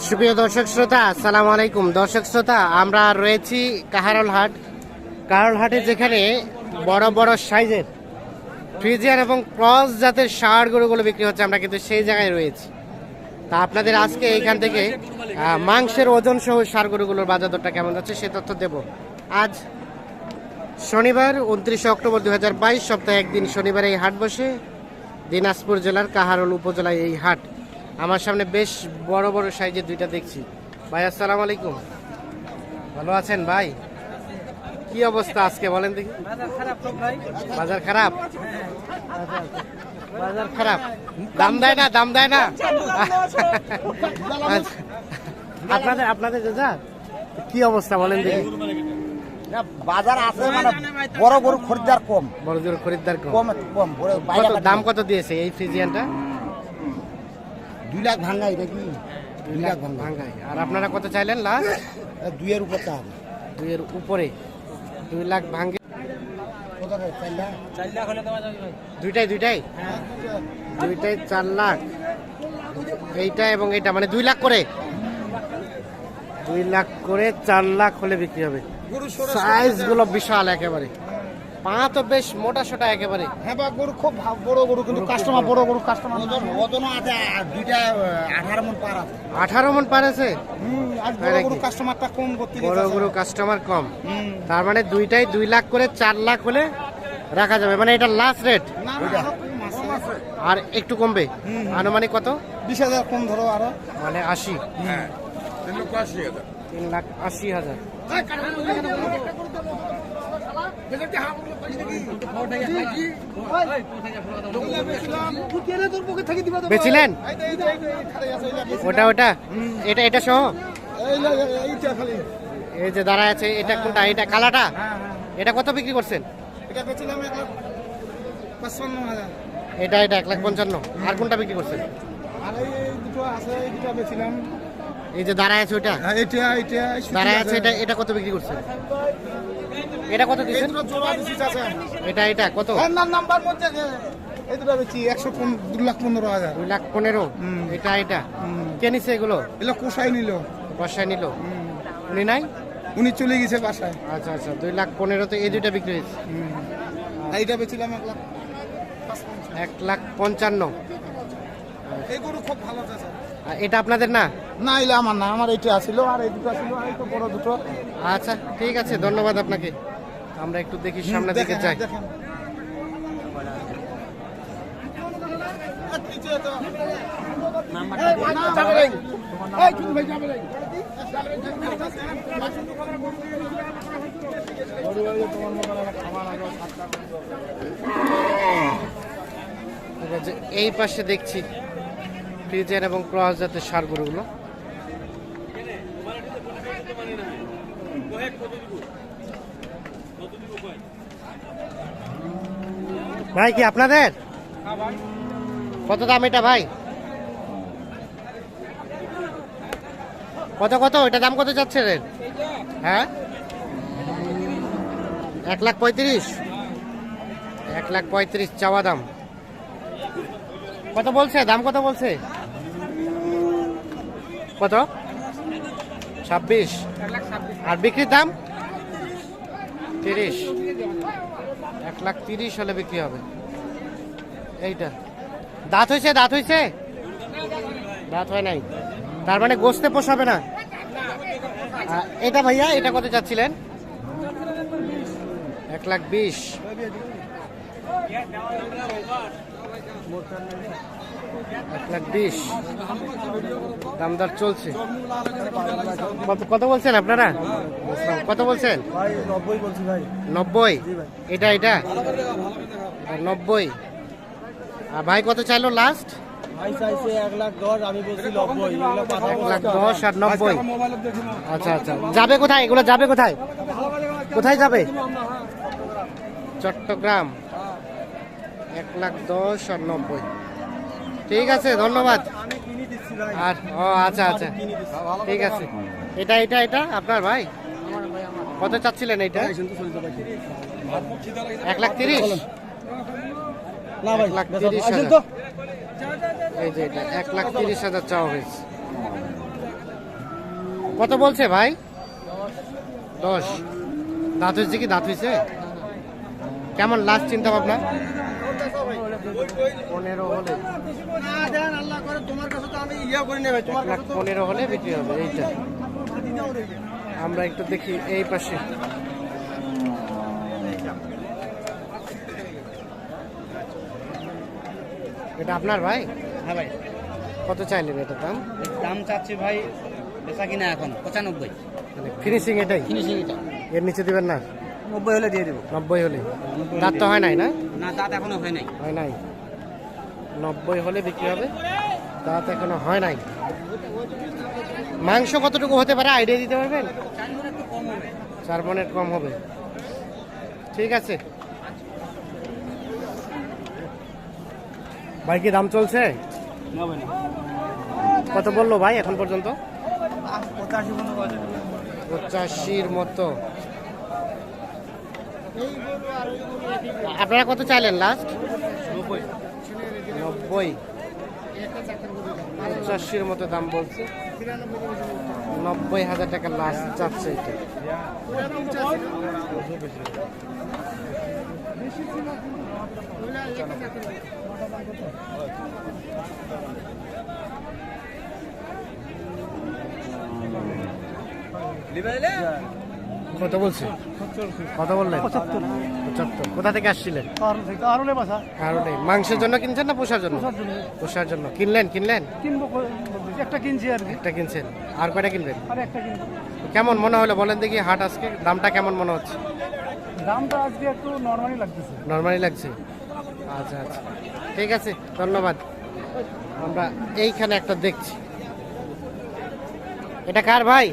সুপ্রিয় দর্শক শ্রোতা, আসসালামু আলাইকুম। দর্শক শ্রোতা, আমরা রয়েছি কাহারল হাট। কাহারল হাটে যেখানে বড় বড় সাইজের ফ্রিজিয়ান এবং ক্রস জাতের সার গরুগুলো বিক্রি হচ্ছে, আমরা কিন্তু সেই জায়গায় রয়েছি। তা আপনাদের আজকে এইখান থেকে মাংসের ওজন সহ ষাঁড় গরুগুলোর বাজার দরটা কেমন যাচ্ছে সে তথ্য দেব। আজ শনিবার, উনত্রিশে অক্টোবর দু হাজার বাইশ, সপ্তাহে একদিন শনিবার এই হাট বসে। দিনাজপুর জেলার কাহারোল উপজেলায় এই হাট আমার সামনে বেশ বড় বড় সাইজের দুইটা দেখছি। ভাই আসসালামু আলাইকুম। ভালো আছেন ভাই? কি অবস্থা আজকে বলেন দেখি। বাজার খারাপ বাজার খারাপ? দাম দেয় না দাম দেয় না। আচ্ছা। আপনাদের আপনাদের দাদা কি অবস্থা বলেন দেখি। বাজার আছে মানে বড় গরু খরিদ্দার কম। বড় জোর খরিদ্দার কম। কম বড়। দাম কত দিয়েছে এই ফ্রিজিয়ানটা? দুই লাখ ভাঙাই দেখি দুই লাখ ভাঙ্গাই আর আপনারা কত চাইলেন লাস্ট দুইয়ের উপর চা দুইয়ের উপরে। দুই লাখ ভাঙ্গে লাখ? যাবে ভাই। দুইটাই দুইটাই? দুইটাই। চার লাখ। এইটা এবং এইটা মানে দুই লাখ করে। দুই লাখ করে চার লাখ হলে বিক্রি হবে। সাইজগুলো বিশাল একেবারে। পা তো বেশ মোটা সোটা একেবারে। হ্যাঁ বা গরু খুব বড় গরু কিন্তু কাস্টমার বড় গরু কাস্টমার ওজন আছে দুইটা আঠারো মন পার আছে। আঠারো মন পারেছে হুম আজ বড় গরু কাস্টমারটা কম করতে বড় বড় কাস্টমার কম। হুম। তার মানে দুইটাই দুই লাখ করে চার লাখ হলে রাখা যাবে। মানে এটা লাস্ট রেট আরও আছে। একটু কমবে? আনুমানিক কত? বিশ হাজার কম ধরো আরও। মানে আশি। তিন লাখ আশি হাজার। বেচিলেন? ওটা ওটা। এটা এটা সহ? এই যে দাঁড়ায় আছে এটা কোনটা? এটা কালাটা? এটা কত বিক্রি করছেন? এটা এটা এক লাখ পঞ্চান্ন। আর কোনটা বিক্রি করছেন? এই যে দাঁড়ায় আছে ওইটা হ্যাঁ, দাঁড়ায় আছে এটা এটা কত বিক্রি করছেন? এটা কত দিচ্ছেন? এটা এটা কত? নাম্বার এই দুটো বেচি একশো দু লাখ পনেরো হাজার। দুই লাখ পনেরো। এটা এটা। কে নিছে এগুলো? এগুলো কোষাই নিল। বর্ষায় নিল। উনি নাই? উনি চলে গেছে বাসায়। আচ্ছা আচ্ছা দুই লাখ পনেরোতে এই দুইটা বিক্রি হয়েছে। এইটা বেছিলাম এক লাখ এক লাখ পঞ্চান্ন। এই গরু খুব ভালো চাচা। এটা আপনাদের না? না এলে আমার না আমার এইটা আছিল আর এই দুটো আছিল আর এই তো বড় দুটো। আচ্ছা ঠিক আছে ধন্যবাদ আপনাকে। আমরা একটু দেখি সামনের দিকে যাই। এই, পাশে দেখছি ফ্রিজের এবং ক্রস জাতের সার গরুগুলো। ভাই, কি আপনাদের? কত দাম এটা ভাই? কত কত? এটা দাম কত যাচ্ছে রে? হ্যাঁ? এক লাখ পঁয়ত্রিশ। এক লাখ পঁয়ত্রিশ চাওয়া দাম। কত বলছে? দাম কত বলছে? কত? ছাব্বিশ। আর বিক্রির দাম? তিরিশ। এক লাখ তিরিশ হলে বিক্রি হবে। এইটা। দাঁত হয়েছে দাঁত হয়েছে দাঁত হয় নাই। তার মানে গোস্তে পোষাবে না। এটা ভাইয়া, এটা কত চাচ্ছিলেন? এক লাখ বিশ। এক লাখ বিশ। দামদার চলছে। কত বলছেন আপনারা? কত বলছেন? নব্বই বলছি এটা এটা? নব্বই। আর ভাই কত চাইলো লাস্ট আচ্ছা আচ্ছা। যাবে কোথায়? এগুলো যাবে কোথায়? কোথায় যাবে? চট্টগ্রাম। এক লাখ দশ আর নব্বই। ঠিক আছে ধন্যবাদ। আমি কিনে দিচ্ছি ভাই। আর ও আচ্ছা আচ্ছা। ঠিক আছে। এটা এটা এটা আপনার ভাই? কত চাচ্ছিলেন এইটা এক লাখ তিরিশ? না ভাই লাখ তিরিশ এই যে এটা এক লাখ তিরিশ হাজার চাওয়া হয়েছে। কত বলছে ভাই? দশ। দাঁত হয়েছে কি? দাঁত হয়েছে? কেমন লাস্ট চিন্তা ভাবনা পনেরো হলে। পনেরো হলে বিক্রি হবে এইটা। আমরা একটু দেখি এই পাশে। এটা আপনার ভাই? হ্যাঁ ভাই। কত চাইলেন এটা দাম? দাম চাচ্ছি ভাই বেচা কিনা এখন পঁচানব্বই। মানে ফিনিশিং এটাই? ফিনিশিং এটা এর নিচে দিবেন না? নব্বই হলে দিয়ে দেবো। নব্বই হলে? দাঁত তো হয় নাই না? না দাঁত এখনও হয় নাই। হয় নাই। নব্বই হলে বিক্রি হবে? দাঁত এখনও হয় নাই? মাংস কতটুকু হতে পারে? আইডিয়া দিতে পারবেন? চার মনের কম হবে। ঠিক আছে। ভাই, কি দাম চলছে? কত বলল ভাই এখন পর্যন্ত? পঁচাশির মতো। আপনারা কত চাইলেন লাস্ট নব্বই। নব্বই। পঁচাশির মতো দাম বলছে। নব্বই হাজার টাকা লাস্ট যাচ্ছে কত বলছে? কত বললেন? পঁচাত্তর। পঁচাত্তর। কোথা থেকে আসছিলেন? কারণ আরও নেই বাসা। মাংসের জন্য কিনছেন না পোষার জন্য? পোষার জন্য। কিনলেন কিনলেন? কিনবো একটা কিনছি আর একটা কিনছেন। আর কয়টা কিনবেন? আর একটা কিনবো। কেমন মনে হলো? বলেন দেখি হাট আজকে। দামটা কেমন মনে হচ্ছে? দামটা আজকে একটু নর্মালি লাগতেছে। নর্মালি লাগছে? আচ্ছা আচ্ছা। ঠিক আছে ধন্যবাদ। আমরা এইখানে একটা দেখছি। এটা কার ভাই?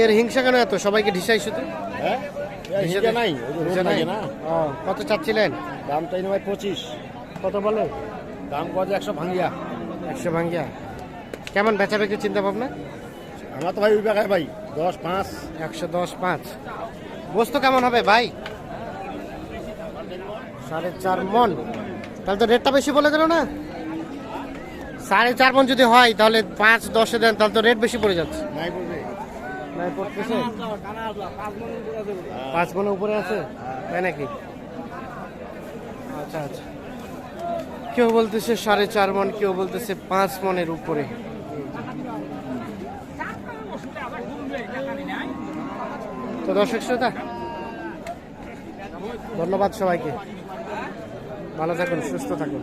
এর হিংসা কেন এত? সবাইকে ঢিসাই শুধু? ও, কত চাচ্ছিলেন? দাম চাই ভাই পঁচিশ। কত বলে? দাম কত? একশো ভাঙ্গিয়া। একশো ভাঙ্গিয়া। কেমন বেচা বেচে চিন্তা ভাবনা আমার তো ভাই ওই জায়গায় ভাই দশ পাঁচ। একশো দশ পাঁচ। বস্তু কেমন হবে ভাই? সাড়ে চার মন। তাহলে তো রেটটা বেশি বলে দিল না? সাড়ে চার মন যদি হয় তাহলে পাঁচ দশে দেন তাহলে তো রেট বেশি পড়ে যাচ্ছে। পড়তেছে? পাঁচ মনের উপরে আছে? তাই নাকি? আচ্ছা আচ্ছা। কেউ বলতেছে সাড়ে চার মন কেউ বলতেছে পাঁচ মনের উপরে। তো দর্শক শ্রোতা ধন্যবাদ সবাইকে। ভালো থাকুন সুস্থ থাকুন।